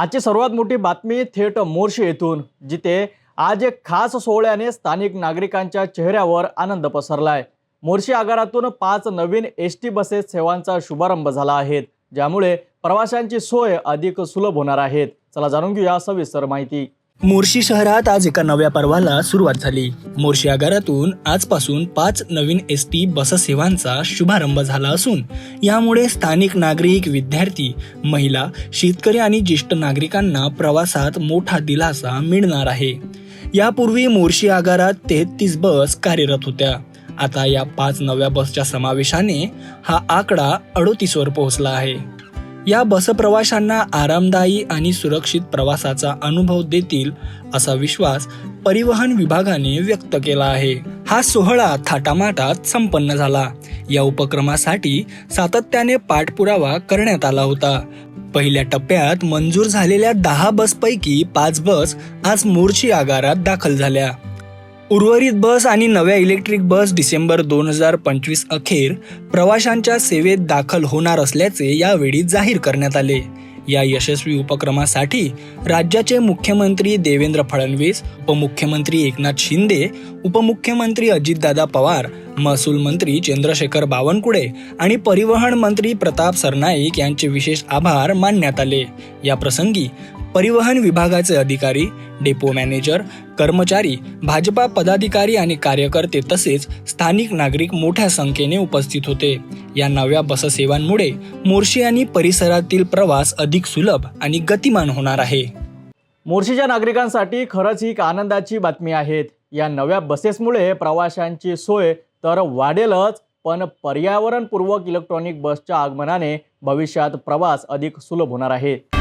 आजची सर्वात मोठी बातमी थेट मोर्शी येथून जिथे आज एक खास सोहळ्याने स्थानिक नागरिकांच्या चेहऱ्यावर आनंद पसरलाय. मोर्शी आगारातून पाच नवीन एस टी बसेस सेवांचा शुभारंभ झाला आहे. ज्यामुळे प्रवाशांची सोय अधिक सुलभ होणार आहेत चला जाणून घेऊया सविस्तर माहिती. मोर्शी शहरात आज एका नव्या पर्वाला सुरुवात झाली. मोर्शी आगारातून आजपासून पाच नवीन एस टी बससेवांचा शुभारंभ झाला असून यामुळे स्थानिक नागरिक विद्यार्थी महिला शेतकरी आणि ज्येष्ठ नागरिकांना प्रवासात मोठा दिलासा मिळणार आहे. यापूर्वी मोर्शी आगारात तेहतीस बस कार्यरत होत्या. आता या पाच नव्या बसच्या समावेशाने हा आकडा अडोतीसवर पोहोचला आहे. या बसप्रवाशांना आरामदायी आणि सुरक्षित प्रवासाचा अनुभव देतील असा विश्वास परिवहन विभागाने व्यक्त केला आहे. हा सोहळा थाटामाटात संपन्न झाला. या उपक्रमासाठी सातत्याने पाठपुरावा करण्यात आला होता. पहिल्या टप्प्यात मंजूर झालेल्या दहा बसपैकी पाच बस आज मोर्ची आगारात दाखल झाल्या. उर्वरित बस आणि नव्या इलेक्ट्रिक बस डिसेंबर दोन हजार पंचवीस अखेर प्रवाशांच्या सेवेत दाखल होणार असल्याचे यावेळी जाहीर करण्यात आले. या यशस्वी उपक्रमासाठी राज्याचे मुख्यमंत्री देवेंद्र फडणवीस उपमुख्यमंत्री एकनाथ शिंदे उपमुख्यमंत्री अजितदादा पवार महसूल मंत्री चंद्रशेखर बावनकुळे आणि परिवहन मंत्री प्रताप सरनाईक यांचे विशेष आभार मानण्यात आले. या प्रसंगी परिवहन विभागाचे अधिकारी डेपो मॅनेजर कर्मचारी भाजपा पदाधिकारी आणि कार्यकर्ते तसेच स्थानिक नागरिक मोठ्या संख्येने उपस्थित होते. या नव्या बससेवांमुळे मोर्शी आणि परिसरातील प्रवास अधिक सुलभ आणि गतिमान होणार आहे. मोर्शीच्या नागरिकांसाठी खरंच ही एक आनंदाची बातमी आहेत या नव्या बसेसमुळे प्रवाशांची सोय तर वाढेलच पण पर्यावरणपूर्वक इलेक्ट्रॉनिक बसच्या आगमनाने भविष्यात प्रवास अधिक सुलभ होणार आहे.